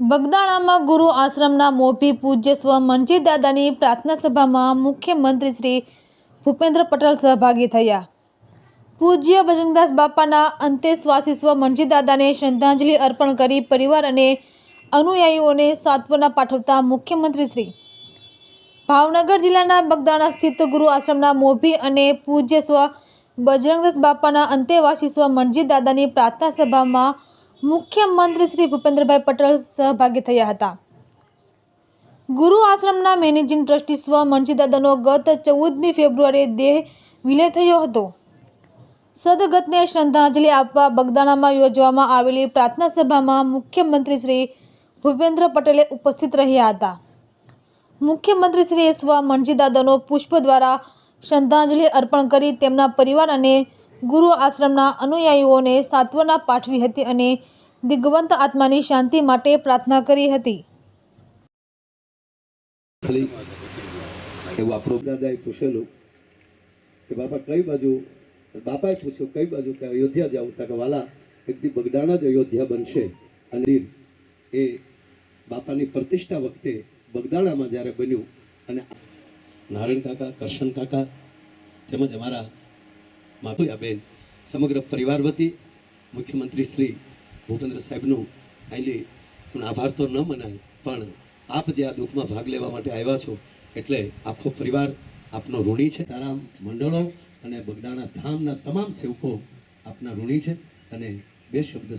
બગદાણામાં ગુરુ આશ્રમના મોભી પૂજ્ય સ્વ મનજી દાદાની પ્રાર્થના સભામાં મુખ્યમંત્રી શ્રી ભૂપેન્દ્ર પટેલ સહભાગી થયા. પૂજ્ય બજરંગદાસ બાપાના અંતેશ્વાસી સ્વ મનજી દાદાને શ્રદ્ધાંજલિ અર્પણ કરી પરિવાર અને અનુયાયીઓને સાંત્વના પાઠવતા મુખ્યમંત્રી શ્રી. ભાવનગર જિલ્લાના બગદાણા સ્થિત ગુરુ આશ્રમના મોભી અને પૂજ્ય સ્વ બજરંગદાસ બાપાના અંતેવાસી સ્વ મનજી દાદાની પ્રાર્થના સભામાં મુખ્યમંત્રી શ્રી ભૂપેન્દ્રભાઈ પટેલ સહભાગી થયા હતા. ગુરુ આશ્રમના મેનેજિંગ ટ્રસ્ટી સ્વ મનજીદાદાનો ગત ચૌદમી ફેબ્રુઆરીએ દેહ વિલય થયો હતો. સદગતને શ્રદ્ધાંજલિ આપવા બગદાણામાં યોજવામાં આવેલી પ્રાર્થના સભામાં મુખ્યમંત્રી શ્રી ભૂપેન્દ્ર પટેલે ઉપસ્થિત રહ્યા હતા. મુખ્યમંત્રી શ્રી સ્વ મનજીદાદાનો પુષ્પ દ્વારા શ્રદ્ધાંજલિ અર્પણ કરી તેમના પરિવાર અને ગુરુ આશ્રમના અનુયાયીઓને સાંત્વના પાઠવી હતી અને દિગ્વંત આત્માની શાંતિ માટે પ્રાર્થના કરી હતી. એવું આપણું દાદાએ પૂછેલું કે, બાપા, કઈ બાજુ? બાપાએ પૂછ્યું, કઈ બાજુ? કે અયોધ્યા જાવ તા કે, વાલા એક દી બગડાણા જ અયોધ્યા બનશે. અને એ બાપાની પ્રતિષ્ઠા વખતે બગદાણામાં જ્યારે બન્યું અને નારાયણ કાકા, કરશન કાકા તેમજ અમારા માતુયાબેન સમગ્ર પરિવાર વતી મુખ્યમંત્રી શ્રી ભૂપેન્દ્ર સાહેબનું આઈલી પણ આભાર તો ન મનાય, પણ આપ જે આ દુઃખમાં ભાગ લેવા માટે આવ્યા છો, એટલે આખો પરિવાર આપનો ઋણી છે. તારા મંડળો અને બગડાણા ધામના તમામ સેવકો આપના ઋણી છે અને બે શબ્દ